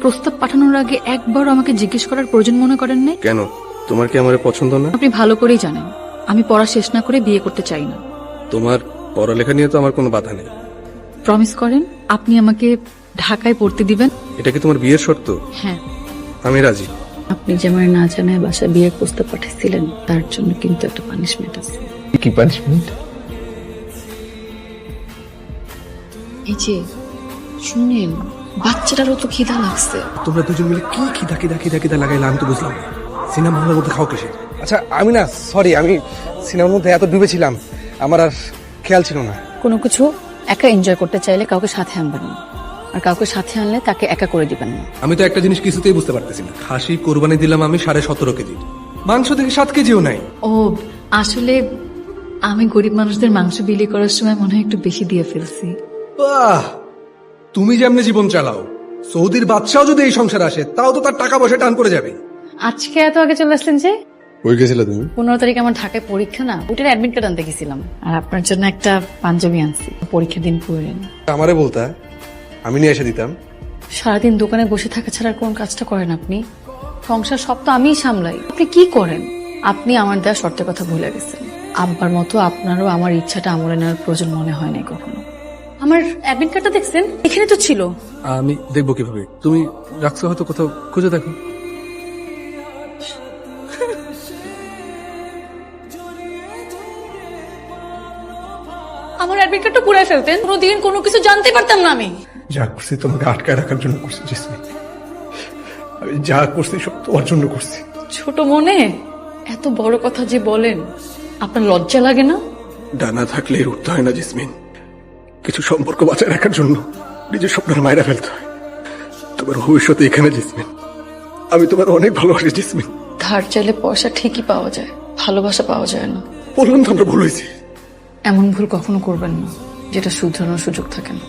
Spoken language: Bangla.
প্রস্তাব পাঠানোর আগে একবার আমাকে জিজ্ঞেস করার প্রয়োজন মনে করেন নাই? কেন? তোমার কি আমার পছন্দ না? আপনি ভালো করেই জানেন আমি পড়া শেষ না করে বিয়ে করতে চাই না। তোমার পড়ালেখা নিয়ে তো আমার কোনো বাধা নেই। প্রমিস করেন আপনি আমাকে ঢাকায় পড়তে দিবেন? এটা কি তোমার বিয়ের শর্ত? হ্যাঁ। আমি রাজি। আপনি যে আমার না জানায় বাসায় বিয়ের প্রস্তাব পাঠিয়েছিলেন তার জন্য কিন্তু একটা পানিশমেন্ট আছে। কি পানিশমেন্ট এই যে শুনেন বাচ্চাটারও তো খিদা লাগছে। তোমরা দুজন মিলে কি খিদা খিদা খিদা খিদা লাগাইলে আমি তো বুঝলাম সিনেমা হলের মধ্যে খাও কিসে? আচ্ছা আমি না সরি আমি সিনেমার মধ্যে এত ডুবেছিলাম আমার আর খেয়াল ছিল না। কোনো কিছু একা এনজয় করতে চাইলে কাউকে সাথে আনবেন না। আর কাউকে সাথে আনলে তাকে একা করে দিবেন না। আমি তো একটা জিনিস কিছুতেই বুঝতে পারতেছি না। খাসি কোরবানি দিলাম আমি সাড়ে সতেরো কেজি। মাংস থেকে সাত কেজিও নাই। ও আসলে আমি গরিব মানুষদের মাংস বিলি করার সময় মনে হয় একটু বেশি দিয়ে ফেলছি। বাহ! তুমি যেমনি জীবন চালাও সৌদির বাদশাও যদি এই সংসার আসে তাও তো তার টাকা পয়সা টান করে যাবে। আজকে এত আগে চলে আসলেন যে? ওই গেছিলে তুমি? পনেরো তারিখ আমার ঢাকায় পরীক্ষা না ওটার অ্যাডমিট কার্ড আনতে গেছিলাম। আর আপনার জন্য একটা পাঞ্জাবি আনছি পরীক্ষার দিন পড়লেন আমারে বলতা আমি নিয়ে এসে দিতাম। সারাদিন দোকানে বসে থাকা ছাড়া আর কোন কাজটা করেন আপনি? সংসার সব তো আমিই সামলাই। আপনি কি করেন? আপনি আমার দেওয়া শর্তের কথা ভুলে গেছেন। আব্বার মতো আপনারও আমার ইচ্ছাটা আমলে নেওয়ার প্রয়োজন মনে হয় নাই কখনো। আমার অ্যাডমিট কার্ডটা দেখছেন? এখানে তো ছিল। আমি দেখব কীভাবে। তুমি রাখছো হয়তো কোথাও খুঁজে দেখো। আমার অ্যাডমিট কার্ডটা পুরাই ফেলতেন। কোনোদিন কোনো কিছু জানতে পারতাম না আমি। যা করছি তোমাকে আটকায় রাখার জন্য করছি জিসমি আমি যা করছি সব তোমার জন্য করছি। ছোট মনে এত বড় কথা যে বলেন আপনার লজ্জা লাগে না? ডানা থাকলে উঠতে হয় না জিসমিন। কিছু সম্পর্ক বাঁচায় রাখার জন্য নিজের স্বপ্নের মায়েরা ফেলতে হয়। তোমার ভবিষ্যতে এখানে জিসমিন। আমি তোমার অনেক ভালোবাসি জিসমিন। ধার চাইলে পয়সা ঠিকই পাওয়া যায় ভালোবাসা পাওয়া যায় না। বললাম তো আমরা ভুল হয়েছি। এমন ভুল কখনো করবেন না যেটা শুধরানোর সুযোগ থাকে না।